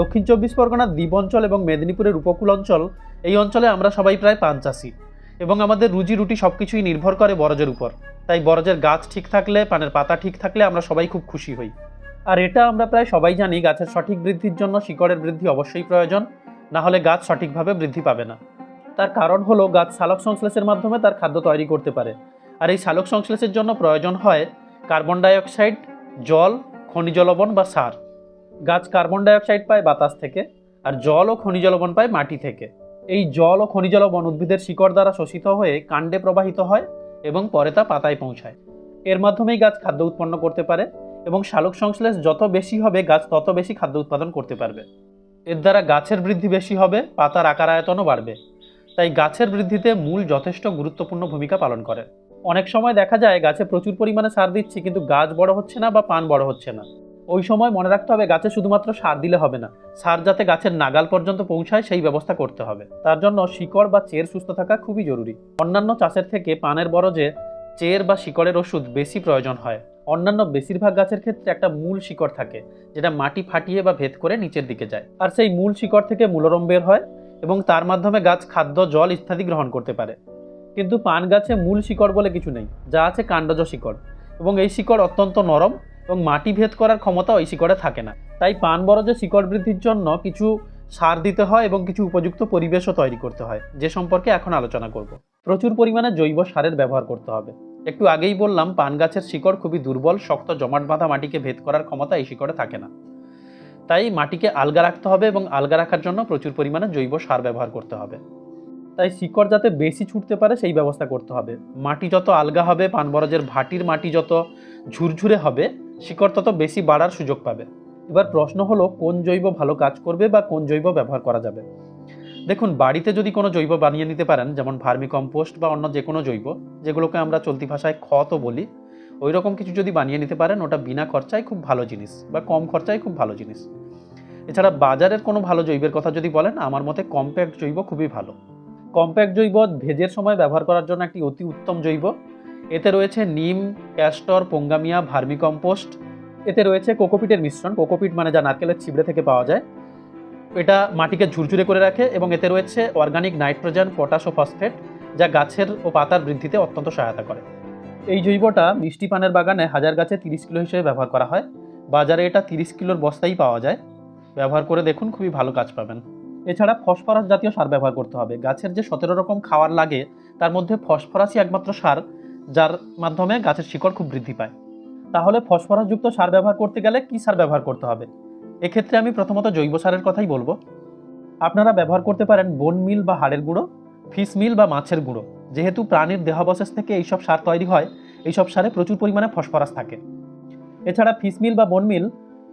দক্ষিণ চব্বিশ পরগনার দ্বীপ অঞ্চল এবং মেদিনীপুরের উপকূল অঞ্চল, এই অঞ্চলে আমরা সবাই প্রায় পান চাষি এবং আমাদের রুজি রুটি সব কিছুই নির্ভর করে বরজের উপর। তাই বরজের গাছ ঠিক থাকলে, পানের পাতা ঠিক থাকলে আমরা সবাই খুব খুশি হই। আর এটা আমরা প্রায় সবাই জানি, গাছের সঠিক বৃদ্ধির জন্য শিকড়ের বৃদ্ধি অবশ্যই প্রয়োজন, না হলে গাছ সঠিকভাবে বৃদ্ধি পাবে না। তার কারণ হলো, গাছ সালোক সংশ্লেষের মাধ্যমে তার খাদ্য তৈরি করতে পারে। আর এই সালোক সংশ্লেষের জন্য প্রয়োজন হয় কার্বন ডাইঅক্সাইড, জল, খনিজ লবণ বা সার। গাছ কার্বন ডাইঅক্সাইড পায় বাতাস থেকে আর জল ও খনিজ লবণ পায় মাটি থেকে। এই জল ও খনিজ লবণ উদ্ভিদের শিকড় দ্বারা শোষিত হয়ে কাণ্ডে প্রবাহিত হয় এবং পরে তা পাতায় পৌঁছায়। এর মাধ্যমেই গাছ খাদ্য উৎপন্ন করতে পারে এবং শালক সংশ্লেষ যত বেশি হবে, গাছ তত বেশি খাদ্য উৎপাদন করতে পারবে। এর দ্বারা গাছের বৃদ্ধি বেশি হবে, পাতার আকার আয়তনও বাড়বে। তাই গাছের বৃদ্ধিতে মূল যথেষ্ট গুরুত্বপূর্ণ ভূমিকা পালন করে। অনেক সময় দেখা যায় গাছে প্রচুর পরিমাণে সার দিচ্ছি, কিন্তু গাছ বড় হচ্ছে না বা পান বড় হচ্ছে না। ওই সময় মনে রাখতে হবে গাছে শুধুমাত্র সার দিলে হবে না। সার যাতে গাছের নাগাল পর্যন্ত পৌঁছায়, সেই ব্যবস্থা করতে হবে। তার জন্য শিকড় বা চের সুস্থ থাকা খুবই জরুরি। অন্যান্য চাষের থেকে পানের বরজে চের বা শিকড়ের ওষুধ বেশি প্রয়োজন হয়। অন্যান্য বেশিরভাগ গাছের ক্ষেত্রে একটা মূল শিকড় থাকে, যেটা মাটি ফাটিয়ে বা ভেদ করে নিচের দিকে যায়। আর সেই মূল শিকড় থেকে মূলরম বের হয় এবং তার মাধ্যমে গাছ খাদ্য, জল ইত্যাদি গ্রহণ করতে পারে। কিন্তু পান গাছে মূল শিকড় বলে কিছু নেই, যা আছে কাণ্ডজ শিকড়। এবং এই শিকড় অত্যন্ত নরম এবং মাটি ভেদ করার ক্ষমতা ওই শিকড়ে থাকে না। তাই পান বরজে শিকড় বৃদ্ধির জন্য কিছু সার দিতে হয় এবং কিছু উপযুক্ত পরিবেশও তৈরি করতে হয়, যে সম্পর্কে এখন আলোচনা করব। প্রচুর পরিমাণে জৈব সারের ব্যবহার করতে হবে। একটু আগেই বললাম, পান গাছের শিকড় খুবই দুর্বল, শক্ত জমাট বাঁধা মাটিকে ভেদ করার ক্ষমতা এই শিকড়ে থাকে না। তাই মাটিকে আলগা রাখতে হবে এবং আলগা রাখার জন্য প্রচুর পরিমাণে জৈব সার ব্যবহার করতে হবে। তাই শিকড় যাতে বেশি ছুটতে পারে, সেই ব্যবস্থা করতে হবে। মাটি যত আলগা হবে পানবরজের ভাটির মাটি যত ঝুরঝুরে হবে শিকড় তত বেশি বাড়ার সুযোগ পাবে। এবার প্রশ্ন হলো, কোন জৈব ভালো কাজ করবে বা কোন জৈব ব্যবহার করা যাবে? দেখুন, বাড়িতে যদি কোনো জৈব বানিয়ে নিতে পারেন, যেমন ভার্মি কম্পোস্ট বা অন্য যে কোনো জৈব, যেগুলোকে আমরা চলতি ভাষায় খতও বলি ওই রকম কিছু যদি বানিয়ে নিতে পারেন, ওটা বিনা খরচায় খুব ভালো জিনিস বা কম খরচায় খুব ভালো জিনিস। এছাড়া বাজারের কোনো ভালো জৈবের কথা যদি বলেন, আমার মতে কম্প্যাক্ট জৈব খুবই ভালো। কম্প্যাক্ট জৈব ভেজের সময় ব্যবহার করার জন্য একটি অতি উত্তম জৈব এতে রয়েছে নিম ক্যাস্টর পোঙ্গামিয়া ভার্মি কম্পোস্ট এতে রয়েছে কোকোপিটের মিশ্রণ। কোকোপিট মানে যা নারকেলের ছিবড়ে থেকে পাওয়া যায়। এটা মাটিকে ঝুরঝুরে করে রাখে এবং এতে রয়েছে অর্গানিক নাইট্রোজেন পটাশ ও ফসফেট যা গাছের ও পাতার বৃদ্ধিতে অত্যন্ত সহায়তা করে। এই জৈবটা মিষ্টি পানের বাগানে হাজার গাছে তিরিশ কিলো হিসেবে ব্যবহার করা হয়। বাজারে এটা তিরিশ কিলোর বস্তাই পাওয়া যায়। ব্যবহার করে দেখুন, খুবই ভালো কাজ পাবেন। এছাড়া ফসফরাস জাতীয় সার ব্যবহার করতে হবে। গাছের যে সতেরো রকম খাওয়ার লাগে, তার মধ্যে ফসফরাসই একমাত্র সার। যার মাধ্যমে গাছের শিকড় খুব বৃদ্ধি পায়। তাহলে ফসফরাসযুক্ত সার ব্যবহার করতে গেলে কী সার ব্যবহার করতে হবে? এক্ষেত্রে আমি প্রথমত জৈব সারের কথাই বলব। আপনারা ব্যবহার করতে পারেন বোন মিল বা হাড়ের গুঁড়ো ফিশ মিল বা মাছের গুঁড়ো। যেহেতু প্রাণীর দেহাবশেষ থেকে এইসব সার তৈরি হয়, এইসব সারে প্রচুর পরিমাণে ফসফরাস থাকে। এছাড়া ফিশ মিল বা বন মিল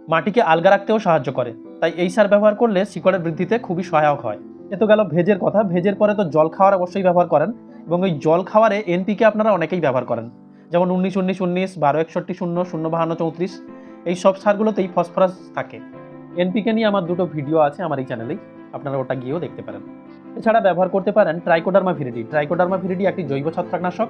মাটিকে আলগা রাখতেও সাহায্য করে। তাই এই সার ব্যবহার করলে শিকড়ের বৃদ্ধিতে খুবই সহায়ক হয়। এ তো গেল ভেজের কথা। ভেজের পরে তো জল খাওয়ার অবশ্যই ব্যবহার করেন। এবং ওই জল খাওয়ারে এনপিকে আপনারা অনেকেই ব্যবহার করেন। যেমন উনিশ উনিশ উনিশ, বারো, একষট্টি, শূন্য শূন্য, বাহান্ন, চৌত্রিশ, এই সব সারগুলোতেই ফসফরাস থাকে। এনপিকে নিয়ে আমার দুটো ভিডিও আছে আমার এই চ্যানেলেই, আপনারা ওটা গিয়েও দেখতে পারেন। এছাড়া ব্যবহার করতে পারেন ট্রাইকোডার্মা ভিরিডি ট্রাইকোডার্মা ভিরিডি একটি জৈব ছত্রাকনাশক,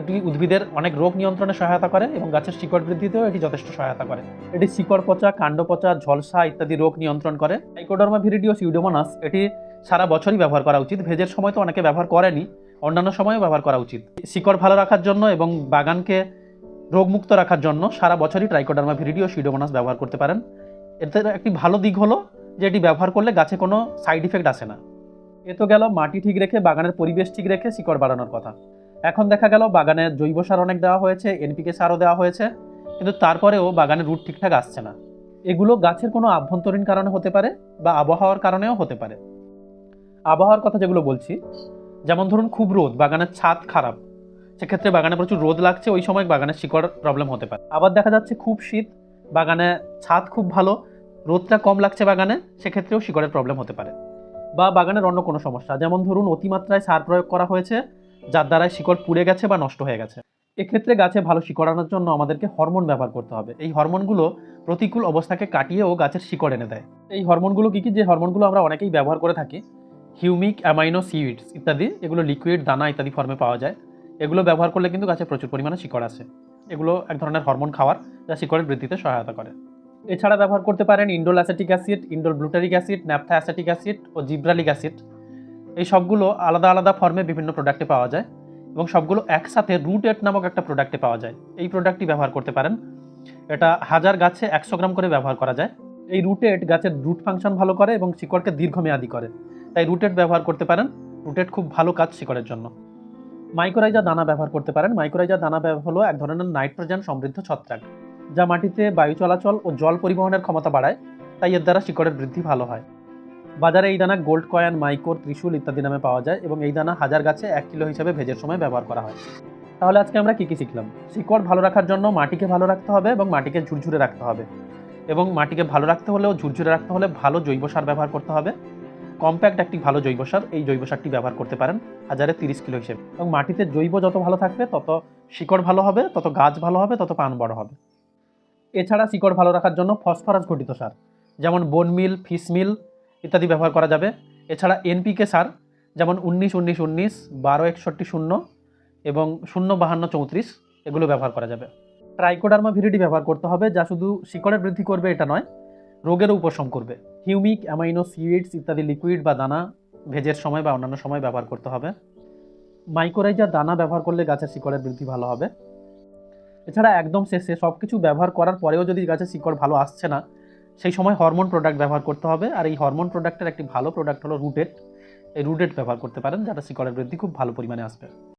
এটি উদ্ভিদের অনেক রোগ নিয়ন্ত্রণে সহায়তা করে এবং গাছের শিকড় বৃদ্ধিতেও এটি যথেষ্ট সহায়তা করে। এটি শিকড় পচা, কাণ্ড পচা, ঝলসা ইত্যাদি রোগ নিয়ন্ত্রণ করে। ট্রাইকোডার্মা ভিরিডিও সিউডোমোনাস, এটি সারা বছরই ব্যবহার করা উচিত। ভেজের সময় তো অনেকে ব্যবহার করেনি অন্যান্য সময়ও ব্যবহার করা উচিত। শিকড় ভালো রাখার জন্য এবং বাগানকে রোগমুক্ত রাখার জন্য সারা বছরই ট্রাইকোডার্মা ভিরিডিও সিউডোমোনাস ব্যবহার করতে পারেন। এতে একটি ভালো দিক হলো যে এটি ব্যবহার করলে গাছে কোনো সাইড ইফেক্ট আসে না। এ তো গেল মাটি ঠিক রেখে, বাগানের পরিবেশ ঠিক রেখে শিকড় বাড়ানোর কথা। এখন দেখা গেল বাগানে জৈব সার অনেক দেওয়া হয়েছে এনপিকে সারও দেওয়া হয়েছে, কিন্তু তারপরেও বাগানের রুট ঠিকঠাক আসছে না। এগুলো গাছের কোনো আভ্যন্তরীণ কারণে হতে পারে বা আবহাওয়ার কারণেও হতে পারে। আবহাওয়ার কথা যেগুলো বলছি যেমন ধরুন খুব রোদ, বাগানের ছাদ খারাপ, সেক্ষেত্রে বাগানে প্রচুর রোদ লাগছে, ওই সময় বাগানের শিকড় প্রবলেম হতে পারে। আবার দেখা যাচ্ছে খুব শীত, বাগানে ছাদ খুব ভালো, রোদটা কম লাগছে বাগানে, সেক্ষেত্রেও শিকড়ের প্রবলেম হতে পারে। বা বাগানের অন্য কোনো সমস্যা, যেমন ধরুন অতিমাত্রায় সার প্রয়োগ করা হয়েছে, যার দ্বারায় শিকড় পুড়ে গেছে বা নষ্ট হয়ে গেছে। এক্ষেত্রে গাছে ভালো শিকড় আনার জন্য আমাদেরকে হরমোন ব্যবহার করতে হবে। এই হরমোনগুলো প্রতিকূল অবস্থাকে কাটিয়েও গাছের শিকড় এনে দেয়। এই হরমোনগুলো কী কী? যে হরমোনগুলো আমরা অনেকেই ব্যবহার করে থাকি হিউমিক অ্যামাইনো সিউইডস ইত্যাদি, এগুলো লিকুইড, দানা ইত্যাদি ফর্মে পাওয়া যায়। এগুলো ব্যবহার করলে কিন্তু গাছে প্রচুর পরিমাণে শিকড় আসে। এগুলো এক ধরনের হরমোন খাওয়ার যা শিকড়ের বৃদ্ধিতে সহায়তা করে। এছাড়া ব্যবহার করতে পারেন indole acetic acid indole butyric acid naphtha acetic acid ও জিব্রালিক অ্যাসিড এই সবগুলো আলাদা আলাদা ফর্মে বিভিন্ন প্রোডাক্টে পাওয়া যায় এবং সবগুলো একসাথে রুটেট নামক একটা প্রোডাক্টে পাওয়া যায়। এই প্রোডাক্টটি ব্যবহার করতে পারেন। এটা হাজার গাছে একশো গ্রাম করে ব্যবহার করা যায়। এই রুটেট গাছের রুট ফাংশন ভালো করে এবং শিকড়কে দীর্ঘমেয়াদী করে। তাই রুটেট ব্যবহার করতে পারেন। রুটেট খুব ভালো কাজ শিকড়ের জন্য। মাইক্রোরাইজা দানা ব্যবহার করতে পারেন। মাইক্রোরাইজা দানা হলো এক ধরনের নাইট্রোজেন সমৃদ্ধ ছত্রাক, যা মাটিতে বায়ু চলাচল ও জল পরিবহনের ক্ষমতা বাড়ায়, তাই এর দ্বারা শিকড়ের বৃদ্ধি ভালো হয়। বাজারে এই দানা গোল্ড কয়েন মাইকোর ত্রিশূল ইত্যাদি নামে পাওয়া যায় এবং এই দানা হাজার গাছে এক কিলো হিসেবে ভেজের সময় ব্যবহার করা হয়। তাহলে আজকে আমরা কী কী শিখলাম? শিকড় ভালো রাখার জন্য মাটিকে ভালো রাখতে হবে এবং মাটিকে ঝুরঝুরে রাখতে হবে। এবং মাটিকে ভালো রাখতে হলেও ঝুরঝুরে রাখতে হলে ভালো জৈব সার ব্যবহার করতে হবে। কম্প্যাক্ট একটি ভালো জৈব সার, এই জৈব সারটি ব্যবহার করতে পারেন হাজারে তিরিশ কিলো হিসেবে। এবং মাটিতে জৈব যত ভালো থাকবে, তত শিকড় ভালো হবে, তত গাছ ভালো হবে, তত পান বড় হবে। এছাড়া শিকড় ভালো রাখার জন্য ফসফরাস ঘটিত সার, যেমন বোন মিল ফিস মিল ইত্যাদি ব্যবহার করা যাবে। এছাড়া এনপিকে সার, যেমন উনিশ উনিশ উনিশ, বারো, একষট্টি, শূন্য এবং শূন্য, বাহান্ন, চৌত্রিশ, এগুলো ব্যবহার করা যাবে। ট্রাইকোডার্মা ভিরিডি ব্যবহার করতে হবে, যা শুধু শিকড়ের বৃদ্ধি করবে, এটা নয় রোগেরও উপশম করবে। হিউমিক, অ্যামাইনো সিউইডস ইত্যাদি লিকুইড বা দানা ভেজের সময় বা অন্যান্য সময় ব্যবহার করতে হবে। মাইক্রোরাইজার দানা ব্যবহার করলে গাছের শিকড়ের বৃদ্ধি ভালো হবে। এছাড়া একদম শেষে সব কিছু ব্যবহার করার পরেও যদি গাছের শিকড় ভালো আসছে না, সেই সময় হরমোন প্রোডাক্ট ব্যবহার করতে হবে। আর এই হরমোন প্রোডাক্টের একটি ভালো প্রোডাক্ট হলো রুটেট এই রুটেট ব্যবহার করতে পারেন, যাতে শিকড়ের বৃদ্ধি খুব ভালো পরিমাণে আসবে।